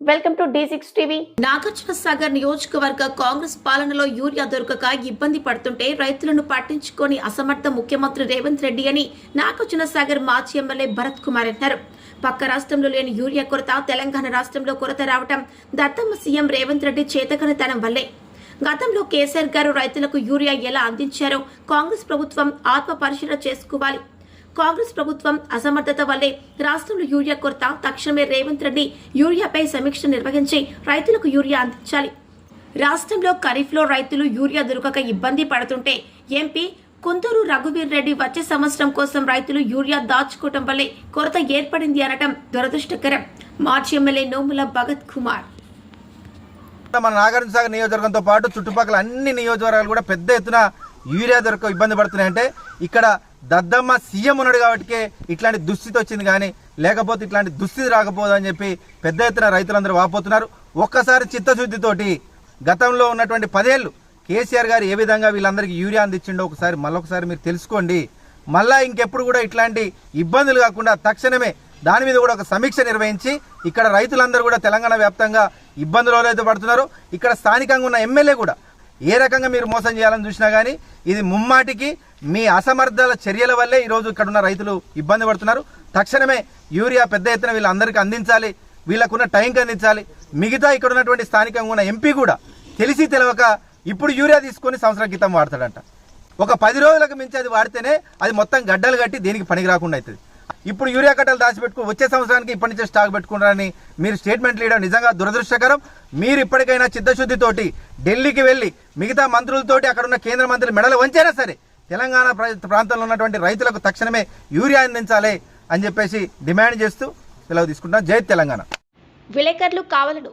Welcome to six TV. Nagarjuna Sagar నియోజకవర్గ కాంగ్రెస్ పాలనలో urea దొరకక ఇబ్బంది పడుతుంటే రైతులను పట్టించుకొని అసమర్థ ముఖ్యమంత్రి రేవంత్ రెడ్డి అని నాగార్జున సాగర్ మాజీ ఎమ్మెల్యే భరత్ కుమార్ అన్నారు. పక్క రాష్ట్రంలో లేని యూరియా కొరత తెలంగాణ రాష్ట్రంలో కొరత రావటం దత్తమ్మ సీఎం రేవంత్ రెడ్డి చేతకనితనం వల్లే. గతంలో కేసీఆర్ గారు రైతులకు యూరియా ఎలా అందించారో కాంగ్రెస్ ప్రభుత్వం ఆత్మ పరిశీలన చేసుకోవాలి. కాంగ్రెస్ ప్రభుత్వం అసమర్థత వల్లే రాష్ట్రంలో యూరియా కొరత తక్షణమే రేవంత్ రెడ్డి యూరియాపై సమీక్ష నిర్వహించి రైతులకు యూరియా అందించాలి. రాష్ట్రంలో ఖరీఫ్లో రైతులు యూరియా దొరకక ఇబ్బంది పడుతుంటే ఎంపీ కుందూరు రఘువీర్ రెడ్డి వచ్చే సంవత్సరం కోసం రైతులు యూరియా దాచుకోవటం వల్లే కొరత ఏర్పడింది అనటం దురదృష్టకరం. మాజీ ఎమ్మెల్యే నోముల భగత్ కుమార్. మన నాగార్జునసాగర్ నియోజకవర్గంతో పాటు చుట్టుపక్కల అన్ని నియోజకవర్గాలు కూడా పెద్ద ఎత్తున యూరియా దొరక ఇబ్బంది పడుతున్నాయంటే ఇక్కడ దద్దమ్మ సీఎం ఉన్నాడు కాబట్టి ఇట్లాంటి దుస్థితి వచ్చింది కానీ లేకపోతే ఇట్లాంటి దుస్థితి రాకపోదు అని చెప్పి పెద్ద ఎత్తున రైతులందరూ వాపోతున్నారు. ఒక్కసారి చిత్తశుద్ధితోటి గతంలో ఉన్నటువంటి పదేళ్ళు కేసీఆర్ గారు ఏ విధంగా వీళ్ళందరికీ యూరియా అందించిండో ఒకసారి మళ్ళొకసారి మీరు తెలుసుకోండి. మళ్ళా ఇంకెప్పుడు కూడా ఇట్లాంటి ఇబ్బందులు కాకుండా తక్షణమే దాని మీద కూడా ఒక సమీక్ష నిర్వహించి ఇక్కడ రైతులందరూ కూడా తెలంగాణ వ్యాప్తంగా ఇబ్బందులు పడుతున్నారు. ఇక్కడ స్థానికంగా ఉన్న ఎమ్మెల్యే కూడా ఏ రకంగా మీరు మోసం చేయాలని చూసినా కానీ ఇది ముమ్మాటికి మీ అసమర్థాల చర్యల వల్లే ఈరోజు ఇక్కడ ఉన్న రైతులు ఇబ్బంది పడుతున్నారు. తక్షణమే యూరియా పెద్ద ఎత్తున వీళ్ళందరికీ అందించాలి. వీళ్ళకున్న టైంకి అందించాలి. మిగతా ఇక్కడ ఉన్నటువంటి స్థానికంగా ఉన్న ఎంపీ కూడా తెలిసి తెలవక ఇప్పుడు యూరియా తీసుకొని సంవత్సరం క్రితం వాడతాడంట. ఒక పది రోజులకు మించి అది వాడితేనే అది మొత్తం గడ్డలు కట్టి దేనికి పనికి రాకుండా అవుతుంది ఇప్పుడు యూరియా కట్టలు దాచిపెట్టుకుని వచ్చే సంవత్సరానికి ఇప్పటి నుంచే స్టాక్ పెట్టుకుంటారని మీరు స్టేట్మెంట్ ఇవ్వడం నిజంగా దురదృష్టకరం. మీరు ఇప్పటికైనా చిత్తశుద్ధితోటి ఢిల్లీకి వెళ్ళి మిగతా మంత్రులతోటి అక్కడ ఉన్న కేంద్ర మంత్రులు మెడలు వంచైనా సరే తెలంగాణ ప్రాంతంలో ఉన్నటువంటి రైతులకు తక్షణమే యూరియా అందించాలి అని చెప్పేసి డిమాండ్ చేస్తూ సెలవు తీసుకుంటాం జై తెలంగాణ. విలేకరులు కావాలను